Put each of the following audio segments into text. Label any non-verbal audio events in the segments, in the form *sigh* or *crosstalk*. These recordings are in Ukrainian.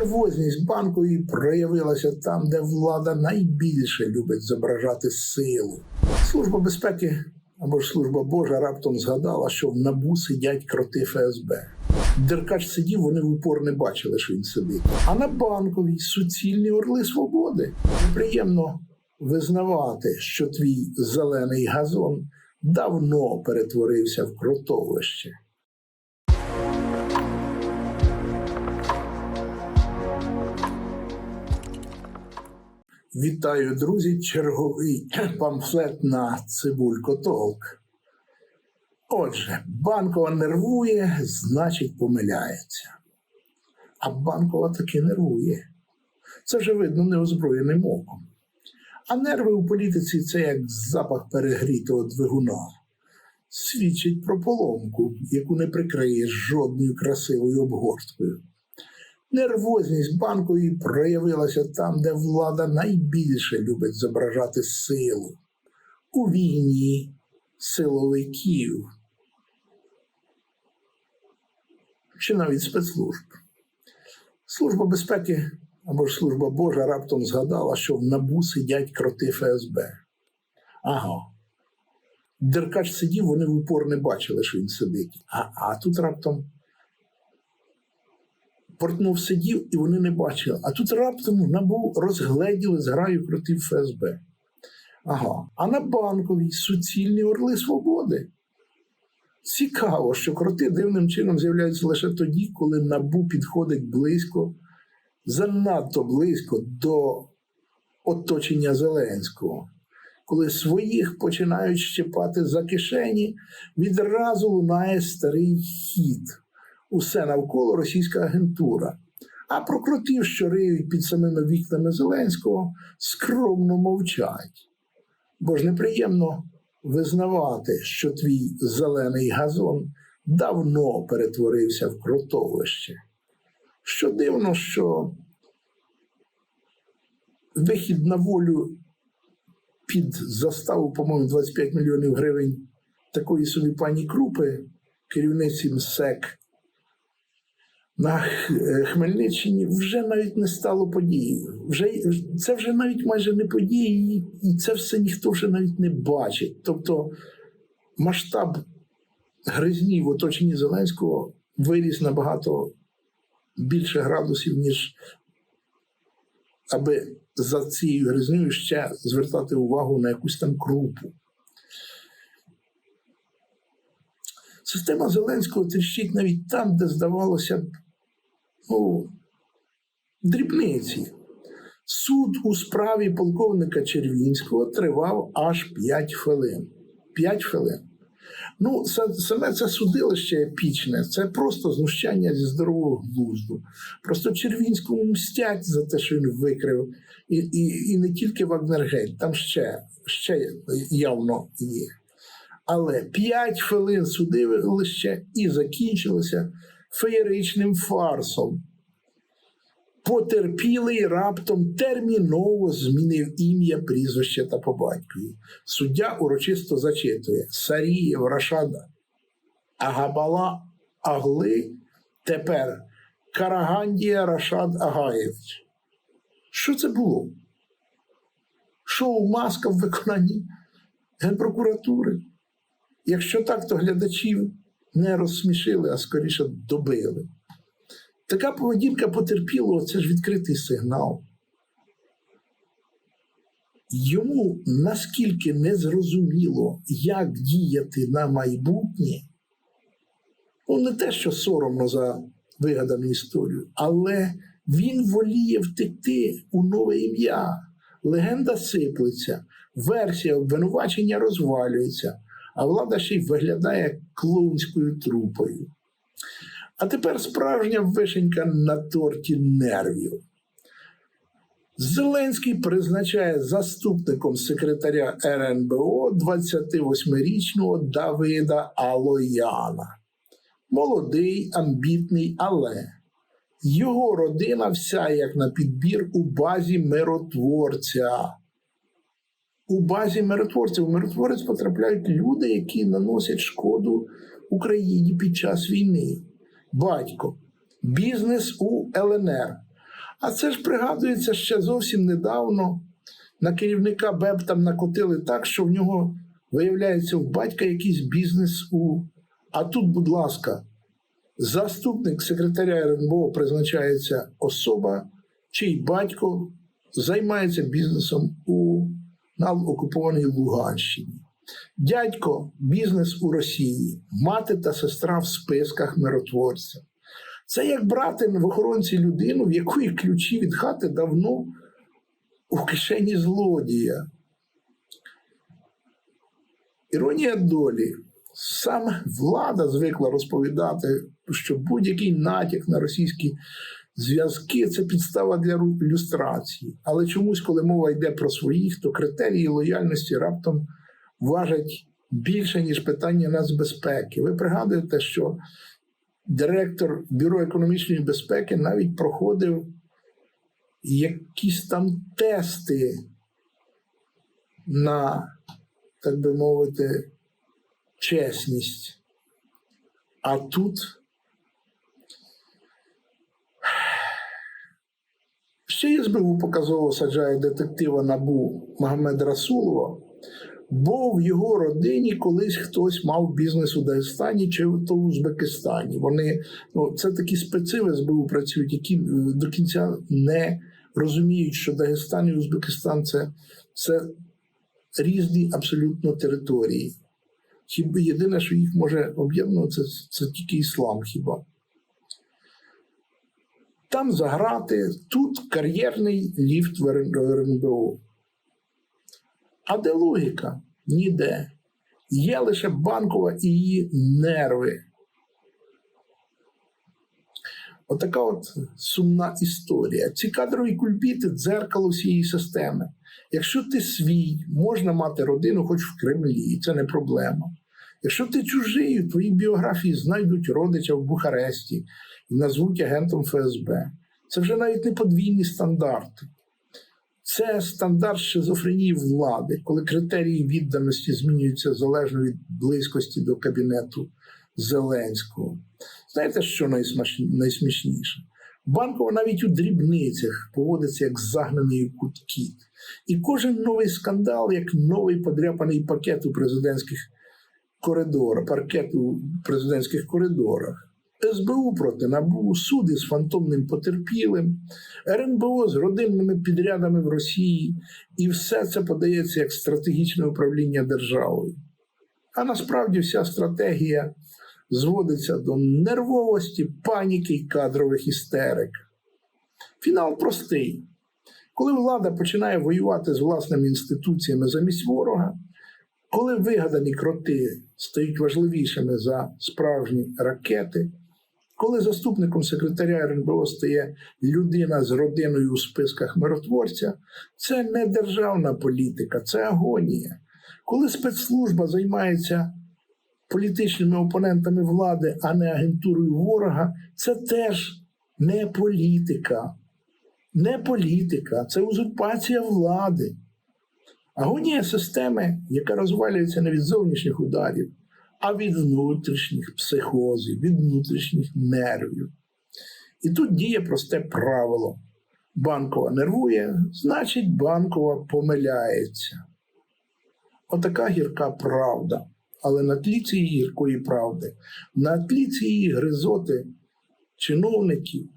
Нервозність банкової проявилася там, де влада найбільше любить зображати силу. Служба безпеки або ж служба Божа раптом згадала, що в набу сидять кроти ФСБ. Деркач сидів, вони в упор не бачили, що він сидить. А на банковій суцільні орли свободи. Неприємно визнавати, що твій зелений газон давно перетворився в кротовище. Вітаю, друзі! Черговий *clears throat* памфлет на Цибулько Толк. Отже, банкова нервує, значить, помиляється. А банкова таки нервує. Це вже видно неозброєним оком. А нерви у політиці це як запах перегрітого двигуна. Свідчить про поломку, яку не прикриєш жодною красивою обгорткою. Нервозність банкової проявилася там, де влада найбільше любить зображати силу у війні силовиків чи навіть спецслужб. Служба безпеки або ж служба Божа раптом згадала, що в набу сидять кроти ФСБ. Ага. Деркач сидів, вони в упор не бачили, що він сидить. А, а тут раптом Портнов сидів і вони не бачили. А тут раптом набув розгледіли зграю кротів ФСБ. Ага. А на банковій суцільні орли свободи. Цікаво, що кроти дивним чином з'являються лише тоді, коли набу підходить близько, занадто близько до оточення Зеленського. Коли своїх починають щепати за кишені, відразу лунає старий хід усе навколо російська агентура. А про кротів, що риють під самими вікнами Зеленського, скромно мовчать. Бо ж неприємно визнавати, що твій зелений газон давно перетворився в кротовище. Що дивно, що вихід на волю під заставу, по-моєму, 25 мільйонів гривень такої собі пані Крупи, керівниці МСЕК, на е, Хмельниччині вже навіть не стало подією. Вже, це вже навіть майже не події, і це все ніхто вже навіть не бачить. Тобто масштаб гризні в оточенні Зеленського виріс набагато більше градусів, ніж аби за цією гризнею ще звертати увагу на якусь там крупу. Система Зеленського тріщить навіть там, де здавалося б, ну, дрібниці. Суд у справі полковника Червінського тривав аж 5 хвилин. 5 хвилин. Ну, саме це судилище епічне, це просто знущання зі здорового глузду. Просто Червінському мстять за те, що він викрив. І, і, і не тільки Вагнергейт, там ще, ще явно є. Але 5 хвилин судилище і закінчилося феєричним фарсом. Потерпілий раптом терміново змінив ім'я, прізвище та по батькові. Суддя урочисто зачитує Сарієв Рашад Агабала Агли, тепер Карагандія Рашад Агаєвич. Що це було? Шоу маска в виконанні Генпрокуратури. Якщо так, то глядачів не розсмішили, а скоріше добили. Така поведінка потерпілого це ж відкритий сигнал. Йому наскільки незрозуміло, як діяти на майбутнє, ну не те, що соромно за вигадану історію, але він воліє втекти у нове ім'я. Легенда сиплеться, версія обвинувачення розвалюється, а влада ще й виглядає клоунською трупою. А тепер справжня вишенька на торті нервів. Зеленський призначає заступником секретаря РНБО 28-річного Давида Алояна. Молодий, амбітний, але його родина вся як на підбір у базі миротворця. У базі миротворців у миротворець потрапляють люди, які наносять шкоду Україні під час війни. Батько, бізнес у ЛНР, А це ж пригадується ще зовсім недавно. На керівника БЕБ там накотили так, що в нього виявляється в батька якийсь бізнес у. А тут, будь ласка, заступник секретаря РНБО призначається особа, чий батько займається бізнесом у на окупованій Луганщині. Дядько бізнес у Росії, мати та сестра в списках миротворця. Це як брати в охоронці людину, в якої ключі від хати давно у кишені злодія. Іронія долі. Саме влада звикла розповідати, що будь-який натяк на російські зв'язки це підстава для люстрації. Але чомусь, коли мова йде про своїх, то критерії лояльності раптом важать більше, ніж питання нацбезпеки. Ви пригадуєте, що директор Бюро економічної безпеки навіть проходив якісь там тести на, так би мовити, чесність. А тут ще СБУ показово саджає детектива Набу Магомеда Расулова, бо в його родині колись хтось мав бізнес у Дагестані чи то в Узбекистані. Вони ну, це такі специ в працюють, які до кінця не розуміють, що Дагестан і Узбекистан це, це різні абсолютно території. Хіба єдине, що їх може об'єднувати, це, це тільки іслам хіба. Там заграти, тут кар'єрний ліфт в РНБО. А де логіка? Ніде. Є лише банкова і її нерви. Отака от сумна історія. Ці кадрові кульбіти дзеркало всієї системи. Якщо ти свій, можна мати родину хоч в Кремлі, це не проблема. Якщо ти чужий, у твоїй біографії знайдуть родича в Бухаресті і назвуть агентом ФСБ. Це вже навіть не подвійні стандарти. Це стандарт шизофренії влади, коли критерії відданості змінюються залежно від близькості до кабінету Зеленського. Знаєте, що найсмішніше? Банкова навіть у дрібницях поводиться як загнаний кут кіт. І кожен новий скандал, як новий подряпаний пакет у президентських коридорах, паркет у президентських коридорах. СБУ проти НАБУ, суди з фантомним потерпілим, РНБО з родинними підрядами в Росії, і все це подається як стратегічне управління державою. А насправді вся стратегія зводиться до нервовості, паніки й кадрових істерик. Фінал простий. Коли влада починає воювати з власними інституціями замість ворога, коли вигадані кроти стають важливішими за справжні ракети, коли заступником секретаря РНБО стає людина з родиною у списках миротворця, це не державна політика, це агонія. Коли спецслужба займається політичними опонентами влади, а не агентурою ворога, це теж не політика. Не політика, це узурпація влади. Агонія системи, яка розвалюється не від зовнішніх ударів, а від внутрішніх психозів, від внутрішніх нервів. І тут діє просте правило: банкова нервує, значить, банкова помиляється. Отака гірка правда. Але на тлі цієї гіркої правди, на тлі цієї гризоти чиновників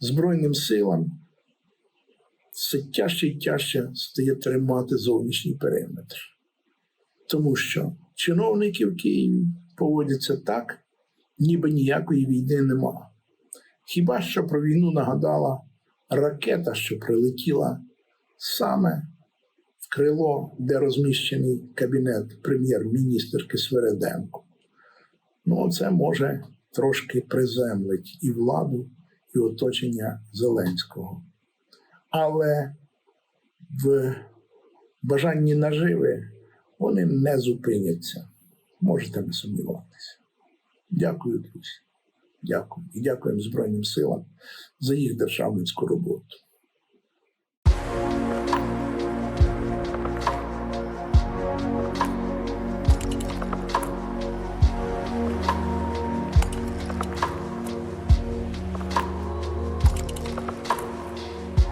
Збройним силам все тяжче і тяжче стає тримати зовнішній периметр. Тому що чиновники в Києві поводяться так, ніби ніякої війни нема. Хіба що про війну нагадала ракета, що прилетіла саме в крило, де розміщений кабінет прем'єр-міністерки Свереденко. Ну, це може трошки приземлить і владу, і оточення Зеленського. Але в бажанні наживи вони не зупиняться. Можете не сумніватися. Дякую, друзі. Дякую. І дякуємо Збройним силам за їх державницьку роботу.